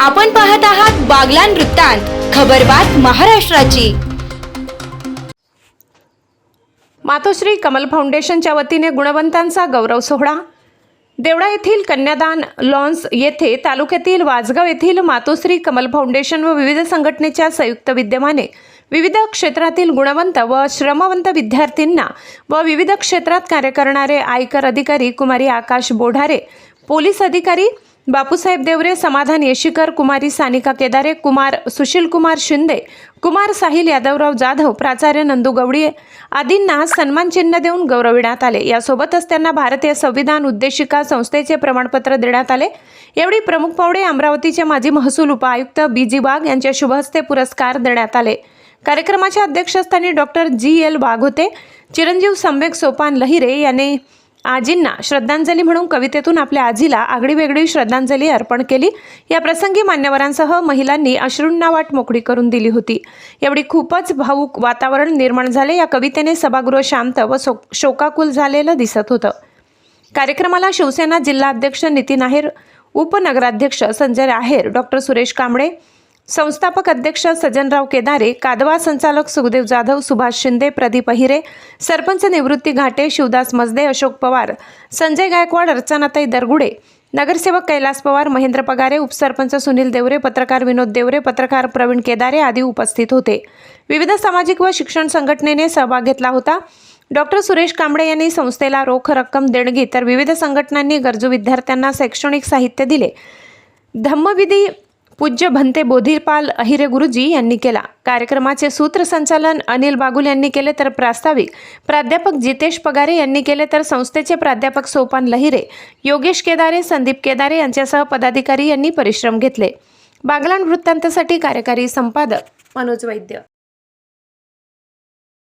आपण पाहत आहात बागलान वृत्तांत खबरबात महाराष्ट्राची. मातोश्री कमल फाउंडेशनच्या वतीने गुणवंतांचा गौरव सोहळा. देवळा येथील कन्यादान लॉन्स येथे तालुक्यातील वाजगाव येथील मातोश्री कमल फाउंडेशन व विविध संघटनेच्या संयुक्त विद्यमाने विविध क्षेत्रातील गुणवंत व श्रमवंत विद्यार्थ्यांना व विविध क्षेत्रात कार्य करणारे आयकर अधिकारी कुमारी आकाश बोढारे पोलीस अधिकारी बापूसाहेब देवरे समाधान येशीकर कुमारी सानिका केदारे कुमार सुशीलकुमार शिंदे कुमार साहिल यादवराव जाधव प्राचार्य नंदू गवळी आदींना सन्मान चिन्ह देऊन गौरविण्यात आले. यासोबतच त्यांना भारतीय संविधान उद्देशिका संस्थेचे प्रमाणपत्र देण्यात आले. यावेळी प्रमुख पावडे अमरावतीचे माजी महसूल उपायुक्त बी जी वाघ यांच्या शुभहस्ते पुरस्कार देण्यात आले. कार्यक्रमाच्या अध्यक्षस्थानी डॉक्टर जी एल वाघ होते चिरंजीव सम्यक सोपान लहिरे यांनी आजींना श्रद्धांजली म्हणून कवितेतून आपल्या आजीला आगळीवेगळी श्रद्धांजली अर्पण केली. या प्रसंगी मान्यवरांसह महिलांनी अश्रूंना वाट मोकळी करून दिली होती. एवढी खूपच भावूक वातावरण निर्माण झाले. या कवितेने सभागृह शांत व सो शोकाकुल झालेलं दिसत होतं. कार्यक्रमाला शिवसेना जिल्हाध्यक्ष नितीन आहेर उपनगराध्यक्ष संजय आहेर डॉक्टर सुरेश कांबळे संस्थापक अध्यक्ष सज्जनराव केदारे कादवा संचालक सुखदेव जाधव सुभाष शिंदे प्रदीप अहिरे सरपंच निवृत्ती घाटे शिवदास मजदे अशोक पवार संजय गायकवाड अर्चनाताई दरगुडे नगरसेवक कैलास पवार महेंद्र पगारे उपसरपंच सुनील देवरे पत्रकार विनोद देवरे पत्रकार प्रवीण केदारे आदी उपस्थित होते. विविध सामाजिक व शिक्षण संघटनेने सहभाग घेतला होता. डॉक्टर सुरेश कांबळे यांनी संस्थेला रोख रक्कम देणगी तर विविध संघटनांनी गरजू विद्यार्थ्यांना शैक्षणिक साहित्य दिले. धम्मविधी पूज्य भंते बोधीपाल अहिरे गुरुजी यांनी केला. कार्यक्रमाचे सूत्रसंचालन अनिल बागुल यांनी केले तर प्रास्ताविक. प्राध्यापक जितेश पगारे यांनी केले तर संस्थेचे प्राध्यापक सोपान लहिरे. योगेश केदारे संदीप केदारे यांच्यासह पदाधिकारी यांनी परिश्रम घेतले. बागलाण वृत्तांतासाठी कार्यकारी संपादक मनोज वैद्य.